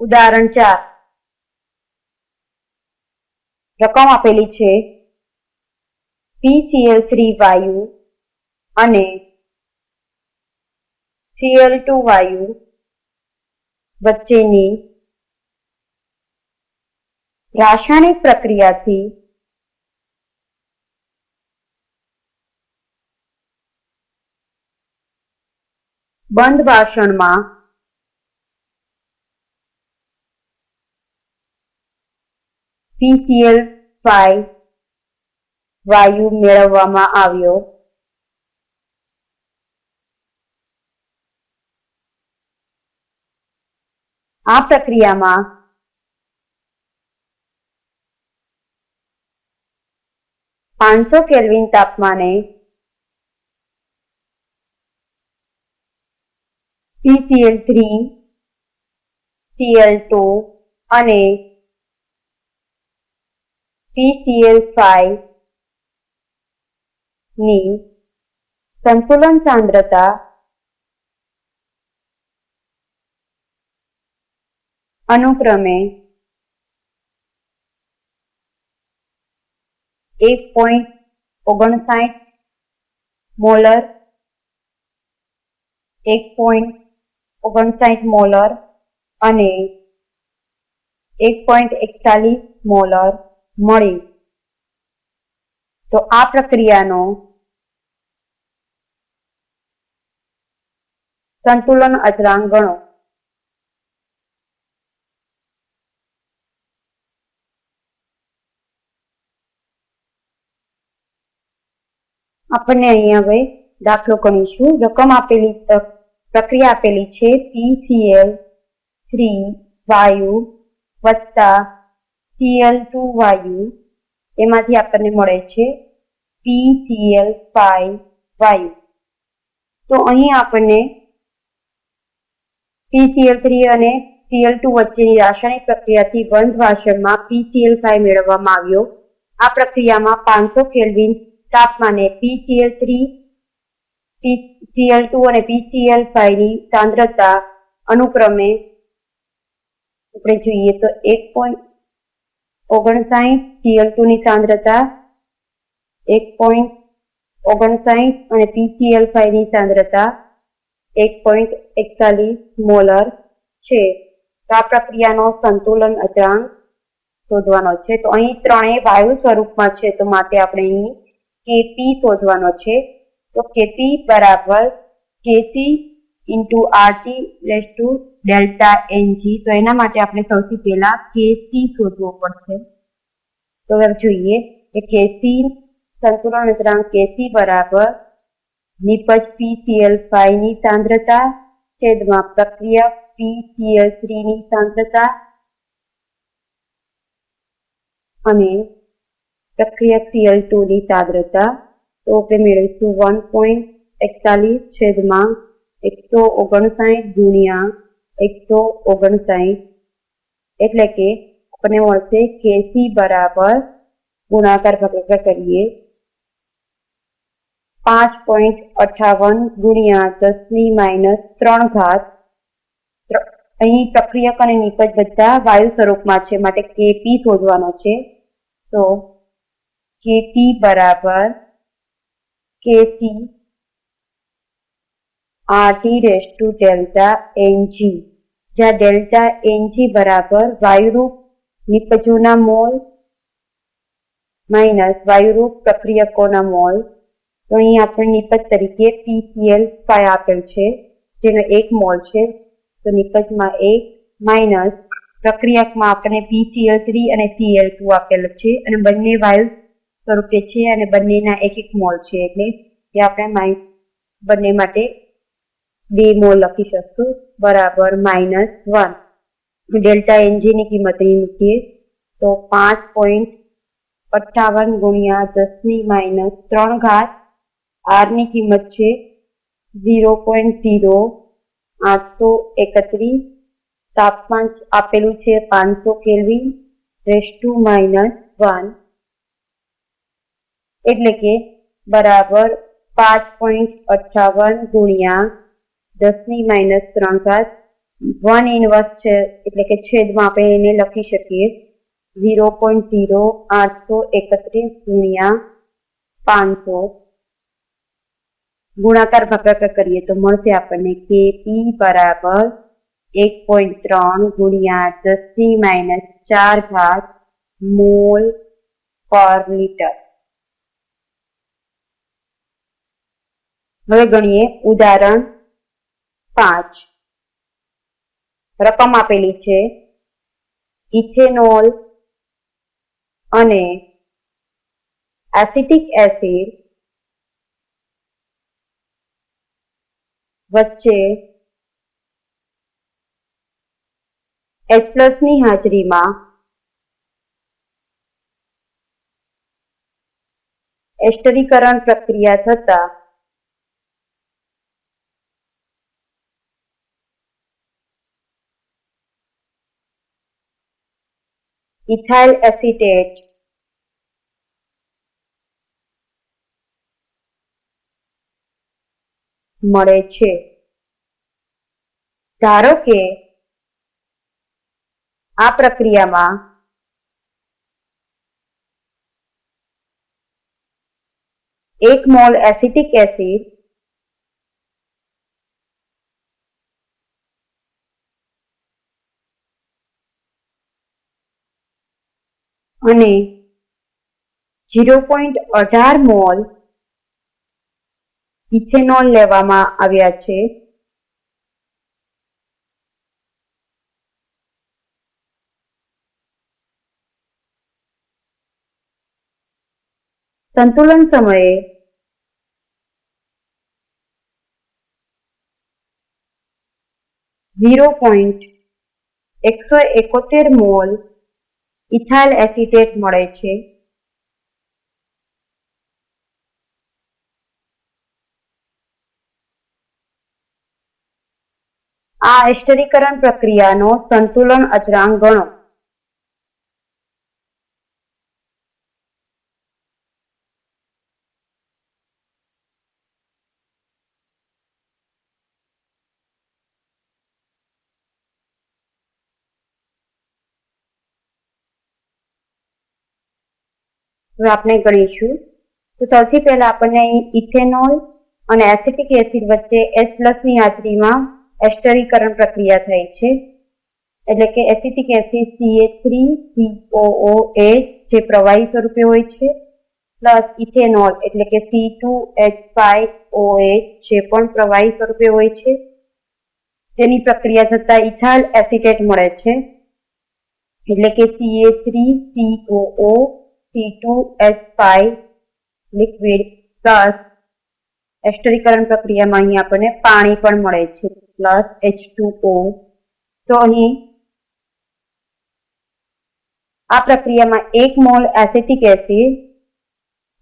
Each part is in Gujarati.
ઉદાહરણ ચાર. રકમ આપેલી છે. પીસીએલ થ્રી વાયુ અને સીએલ ટુ વાયુ વચ્ચેની રાસાયણિક પ્રક્રિયાથી બંધ વાસણમાં ફાઈવ વાયુ મેળવવામાં આવ્યો. આ પ્રક્રિયામાં પાંચસો કેલ્વિન તાપમાને પીસીએલ થ્રી સીએલ ટુ અને PCl ફાઈવની સંતુલન સાંદ્રતા અનુક્રમે એક પોઈન્ટ ઓગણસાઠ મોલર, એક પોઈન્ટ ઓગણસાઠ મોલર અને એક પોઈન્ટ એકતાલીસ મોલર. મળી. તો આ પ્રક્રિયાનો સંતુલન અચળાંક ગણો. આપણને અહીંયા હવે દાખલો ગણીશું રકમ આપેલી પ્રક્રિયા આપેલી છે પીસીએલ થ્રી વાયુ, વત્તા Cl ટુ વાયુ એમાંથી આપણને મળે છે PCl ફાઈવ વાયુ તો અહીં આપણને પીસીએલ થ્રી અને સીએલ ટુ વચ્ચેની રાસાયણિક પ્રક્રિયાથી બંધ વાસણમાં પીસીએલ ફાઈવ મેળવવામાં આવ્યો. આ પ્રક્રિયામાં પાંચસો કેલ્વિન તાપમાને પીસીએલ થ્રી સીએલ ટુ અને પીસીએલ ફાઈવની સાંદ્રતા અનુક્રમે આપણે જોઈએ તો એક પોઈન્ટ ઓગણસાઠ સીએલ ટુ ની સાંદ્રતા એક પોઈન્ટ ઓગણસાઠ અને પીસીએલ ફાઈવની સાંદ્રતા એક પોઈન્ટ એકતાલીસ મોલર છે. તો આ પ્રક્રિયાનો સંતુલન અચળાંક શોધવાનો છે. તો અહીં ત્રણેય વાયુ સ્વરૂપમાં છે. તો માટે આપણે અહીં કેપી શોધવાનો છે. તો કેપી બરાબર KC into RT raise to delta NG તો એના માટે આપણે સૌથી પહેલા કેસી શોધવો પડશે. તો હવે જોઈએ કે કેસી સંતુલન અચળાંક કેસી બરાબર નિપજ PCl ફાઈવની સાંદ્રતા છેદમાં પ્રક્રિયા PCl થ્રી ની સાંદ્રતા અને પ્રક્રિયા સીએલ ટુ ની સાંદ્રતા. તો આપણે મેળવીશું વન પોઈન્ટ એકતાલીસ છેદમાં એકસો ઓગણસાઠ ગુણ્યા એકસો ઓગણસાઠ એટલે કે આપણને મળશે કેસી બરાબર ગુણાકાર ભાગાકાર કરીએ. પાંચ પોઈન્ટ અઠાવન ગુણ્યા દસની માઇનસ ત્રણ ઘાત. અહીં પ્રક્રિયક અને નિપજ બધા વાયુ સ્વરૂપમાં છે, માટે કેપી શોધવાનો છે. તો, કેપી બરાબર KC RT raise to delta NG જ્યાં ડેલ્ટા એનજી બરાબર વાયુરૂપ નિપજોના મોલ માઇનસ વાયુરૂપ પ્રક્રિયકોના મોલ. તો અહીં આપણે નિપજ તરીકે પીપીએલ ફાઈવ આપેલ છે, જેનો એક મોલ છે. તો નિપજમાં એક માઇનસ પ્રક્રિયકમાં આપણે પીટીએલ થ્રી અને સીએલ ટુ આપેલ છે, અને બંને વાયુ સ્વરૂપે છે, અને બંનેના એક એક મોલ છે. એટલે એ આપણે બંને માટે બે મોલ લખી શકશું બરાબર માઇનસ વન ડેલ્ટા એનજી ની કિંમત અહીં મૂકીએ તો પાંચ પોઈન્ટ અઠાવન ગુણ્યા દસની માઇનસ ત્રણ ઘાત આરની કિંમત છે ઝીરો પોઈન્ટ ઝીરો આઠસો એકત્રીસ તાપમાન આપેલું છે પાંચસો kelvin raise to minus one એટલે કે બરાબર પાંચ પોઈન્ટ અઠાવન ગુણ્યા દસની માઇનસ ત્રણ ઘાત. વન ઇનવર્સ છે, એટલે કે છેદમાં આપણે એને લખી શકીએ. ઝીરો પોઈન્ટ ઝીરો આઠસો એકત્રીસ ગુણ્યા પાંચસો. ગુણાકાર ભાગાકાર કરીએ તો મળશે આપણને કે પી બરાબર એક પોઈન્ટ ત્રણ ગુણ્યા દસની માઇનસ ચાર ઘાત મોલ પર લીટર. હવે ગણીએ ઉદાહરણ પાંચ. રકમ આપેલી છે ઇથેનોલ અને એસિટિક એસિડ વચ્ચે એચની હાજરીમાં એસ્ટરીકરણ પ્રક્રિયા થતા ઇથાઇલ એસિટેટ મળે છે. ધારો કે આ પ્રક્રિયામાં એક મોલ એસિટિક એસિડ અને ઝીરો પોઈન્ટ અઢાર મોલ ઇથેનોલ લેવામાં આવ્યા છે. સંતુલન સમયે ઝીરો પોઈન્ટ એકસો એકોતેર મોલ ઇથાઇલ એસિટેટ મળે છે. આ એસ્ટરીકરણ પ્રક્રિયાનો સંતુલન અચરાંક ગણો. હવે આપણે ગણીશું તો સૌથી પહેલા આપણને અહીં ઇથેનોલ અને એસિટિક એસિડ વચ્ચે એસ પ્લસની હાજરીમાં એસ્ટરીકરણ પ્રક્રિયા થાય છે. એટલે કે acetic acid CA three COO જે પ્રવાહી સ્વરૂપે હોય છે પ્લસ ઇથેનોલ એટલે કે C two H five OH જે પણ પ્રવાહી સ્વરૂપે હોય છે. તેની પ્રક્રિયા થતા ઇથાઇલ એસિટેટ મળે છે. એટલે કે C A three C O O C two H five liquid plus એસ્ટરીકરણ પ્રક્રિયામાં અહીં આપણને પાણી પણ મળે છે પ્લસ એચ ટુ તો અહીં આ પ્રક્રિયામાં એક મોલ એસિટિક એસિડ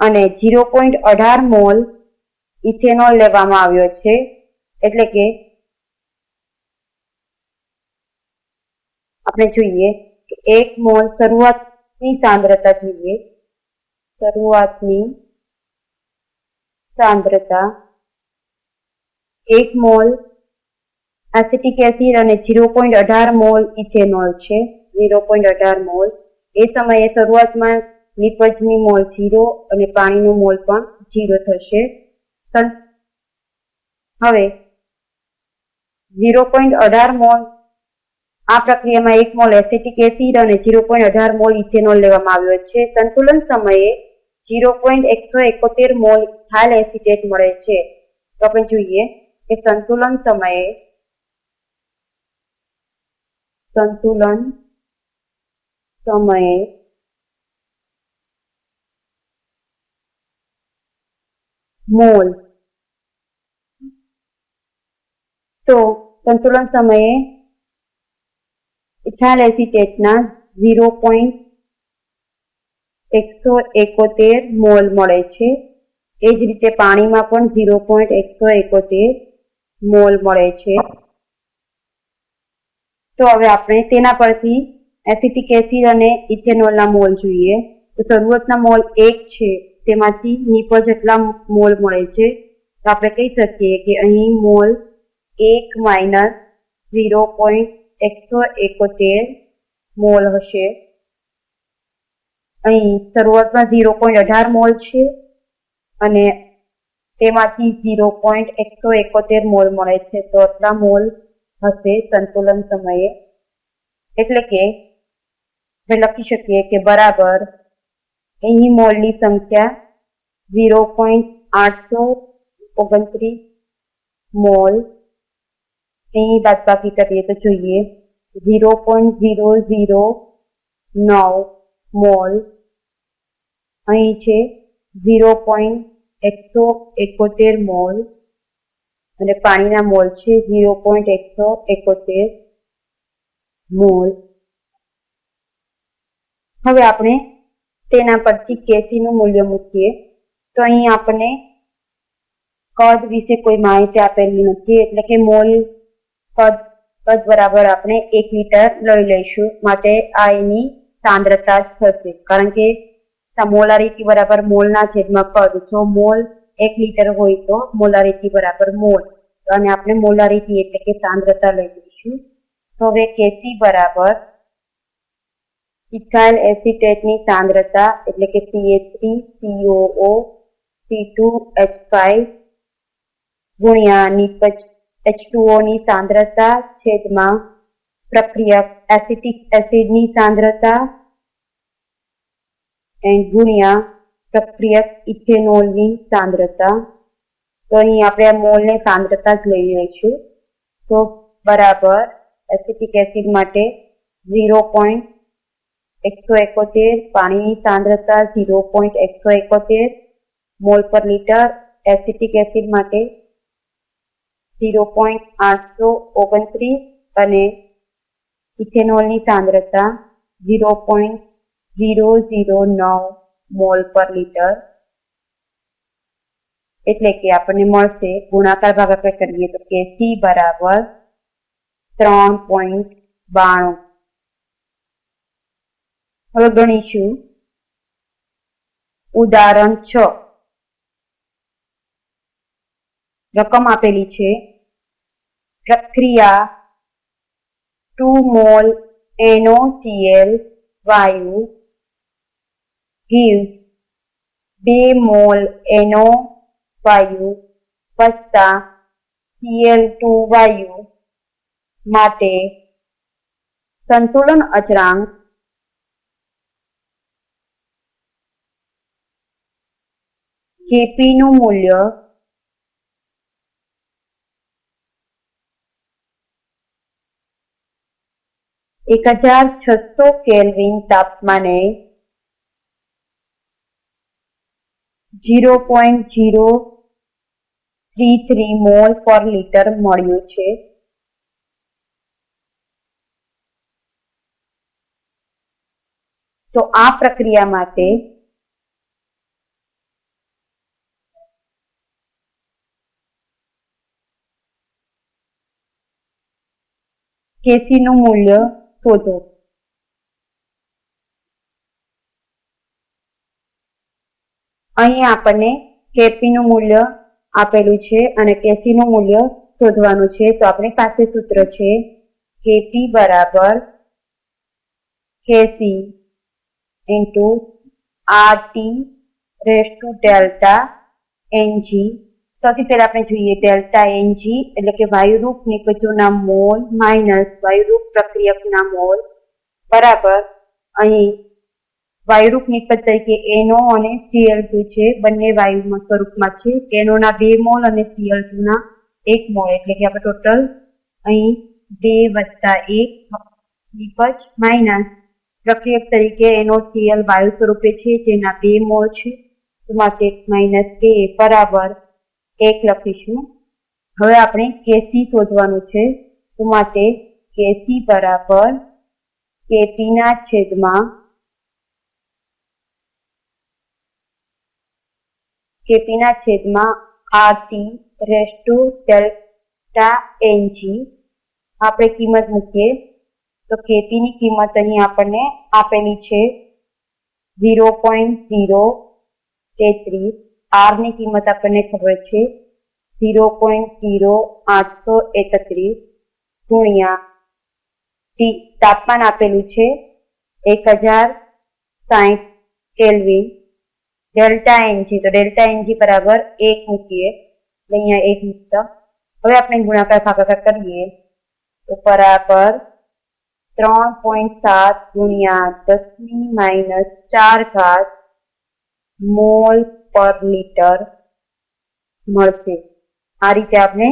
અને ઝીરો પોઈન્ટ અઢાર મોલ ઇથેનોલ લેવામાં આવ્યો છે, એટલે કે આપણે જોઈએ કે એક મોલ શરૂઆતની સાંદ્રતા જોઈએ. શરૂઆતની સાંદ્રતા એક મોલ એસિટિક એસિડ અને ઝીરો પોઈન્ટ અઢાર મોલ ઇથેનોલ છે. ઝીરો પોઈન્ટ અઢાર મોલ. એ સમયે શરૂઆતમાં નિપજની મોલ ઝીરો અને પાણીનું મોલ પણ ઝીરો થશે. હવે ઝીરો પોઈન્ટ અઢાર મોલ આ પ્રક્રિયામાં એક મોલ એસેટિક એસિડ અને ઝીરો પોઈન્ટ અઢાર મોલ ઇથેનોલ લેવામાં આવ્યો છે. સંતુલન સમયે ઝીરો પોઈન્ટ એકસો એકોતેર મોલ ઇથાઇલ એસિટેટ મળે છે. તો આપણે જોઈએ કે સંતુલન સમયે સંતુલન સમયે મોલ. તો સંતુલન સમયે એસિટેટના ઝીરો પોઈન્ટ એકસો એકોતેર મોલ મળે છે. એ જ રીતે પાણીમાં પણ ઝીરો પોઈન્ટ એકસો એકોતેર મોલ મળે છે. તો હવે આપણે તેના પરથી એસિટિક એસિડ અને ઇથેનોલના મોલ જોઈએ. તો શરૂઆતના મોલ એક છે. તેમાંથી નીપો જેટલા મોલ મળે છે. તો આપણે કહી શકીએ કે અહીં મોલ એક માઇનસ ઝીરો પોઈન્ટ એકસો એકોતેર મોલ હશે. અહીં શરૂઆતમાં ઝીરો પોઈન્ટ અઢાર મોલ છે અને તેમાંથી ઝીરો પોઈન્ટ એકસો એકોતેર મોલ મળે છે. તો આટલા મોલ હશે સંતુલન સમયે. એટલે કે લખી શકીએ કે બરાબર અહીં મોલની સંખ્યા ઝીરો પોઈન્ટ આઠસો ઓગણત્રીસ મોલ અહીં બાદબાકી કરીએ તો જોઈએ. ઝીરો પોઈન્ટ ઝીરો ઝીરો નવ મોલ. અહીં છે ઝીરો પોઈન્ટ એકસો એકોતેર મોલ. અને પાણીના મોલ છે ઝીરો પોઈન્ટ એકસો એકોતેર મોલ. હવે આપણે તેના પરથી કેસીનું મૂલ્ય મૂકીએ. તો અહીં આપણે કદ વિશે કોઈ માહિતી આપેલી નથી, એટલે કે મોલ કદ કદ બરાબર આપણે એક લીટર લઈ લઈશું. માટે આ એની સાંદ્રતા થશે. કારણ કે મોલારિટી બરાબર મોલના છેદમાં કદ જો મોલ એક લીટર હોય તો મોલારિટી બરાબર મોલ. અને આપણે મોલારિટી એટલે કે સાંદ્રતા લઈ લઈશું. તો હવે કેસી બરાબર ઇથાઇલ એસિટેટની સાંદ્રતા એટલે કે C H three C O O C two H five ગુણ્યા નિપજ H2O ની સાંદ્રતા છેદમાં પ્રક્રિયક એસિટિક એસિડની સાંદ્રતા એન્ડ ગુણ્યા પ્રક્રિયક ઇથેનોલની સાંદ્રતા. તો અહીં આપણે મોલને સાંદ્રતા જ લઈ લઈશું. તો બરાબર એસિટિક એસિડ માટે ઝીરો પોઈન્ટ એકસો એકોતેર, પાણીની સાંદ્રતા ઝીરો પોઈન્ટ એકસો એકોતેર, mole per litre acetic acid માટે ઝીરો પોઈન્ટ આઠસો ઓગણત્રીસ અને ઇથેનોલની સાંદ્રતા ઝીરો પોઈન્ટ ઝીરો ઝીરો નવ મોલ પર લીટર એટલે કે આપણને મળશે ગુણાકાર ભાગાકાર કરીએ તો કે સી બરાબર ત્રણ પોઈન્ટ બાણું. હવે ગણીશું. ઉદાહરણ છ. રકમ આપેલી છે પ્રક્રિયા ટુ મોલ NaCl વાયુ ગીવ બે મોલ એનો વાયુ વત્તા Cl2 વાયુ માટે સંતુલન અચળાંક કેપીનું મૂલ્ય એક હજાર છસો કેલ્વિન તાપમાને zero point zero three three mole per litre મળ્યું છે. તો આ પ્રક્રિયા માટે કેસીનું મૂલ્ય શોધો અહીં આપણને કેપી નું મૂલ્ય આપેલું છે અને કેસી નું મૂલ્ય શોધવાનું છે. તો આપણી પાસે સૂત્ર છે કેપી બરાબર K C into R T raise to delta N G સૌથી પહેલા આપણે જોઈએ ડેલ્ટા એનજી એટલે કે વાયુરૂપ નિપજોના મોલ, માઇનસ વાયુરૂપ પ્રક્રિયકના મોલ, બરાબર. અહીં વાયુરૂપ નિપજ તરીકે એનો અને સીએલ ટુ છે, બંને વાયુમાં સ્વરૂપમાં છે. એનોના બે મોલ અને સીએલ ટુ ના એક મોલ, એટલે કે આપણે ટોટલ અહીં બે વત્તા એક નિપજ માઇનસ પ્રક્રિયક તરીકે એનો સીએલ વાયુ સ્વરૂપે છે, જેના બે મોલ છે. માટે માઇનસ બે, બરાબર. એક લખીશું. હવે આપણે કેસી શોધવાનું છે. તો માટે કેસી બરાબર કેપી ના છેદમાં કેપી ના છેદમાં R T raise to delta N G. આપણે કિંમત મૂકીએ. તો કેપી ની કિંમત અહીં આપણને આપેલી છે. ઝીરો પોઈન્ટ ઝીરો તેત્રીસ. આરની કિંમત આપણને ખબર છે ઝીરો પોઈન્ટ ઝીરો આઠસો એકત્રીસ ગુણ્યા ટી, તાપમાન આપેલું છે એક હજાર સાહીઠ કેલ્વિન. ડેલ્ટા એનજી તો ડેલ્ટા એનજી બરાબર એક મૂકીએ અહીંયા એક મૂકતા. હવે આપણે ગુણાકાર ભાગાકાર કરીએ. તો બરાબર ત્રણ પોઈન્ટ સાત ગુણ્યા દસની માઇનસ ચાર ઘાત મોલ પર લીટર મળશે. આ રીતે આપણે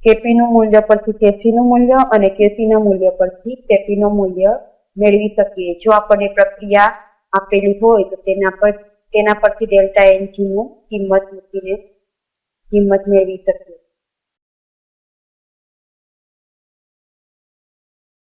કેપી નું મૂલ્ય પરથી કેસી નું મૂલ્ય અને કેસી ના મૂલ્ય પરથી કેપી નું મૂલ્ય મેળવી શકીએ. જો આપણને પ્રક્રિયા આપેલી હોય તો તેના પર, તેના પરથી ડેલ્ટા એનજીનું કિંમત મૂકીને કિંમત મેળવી શકીએ.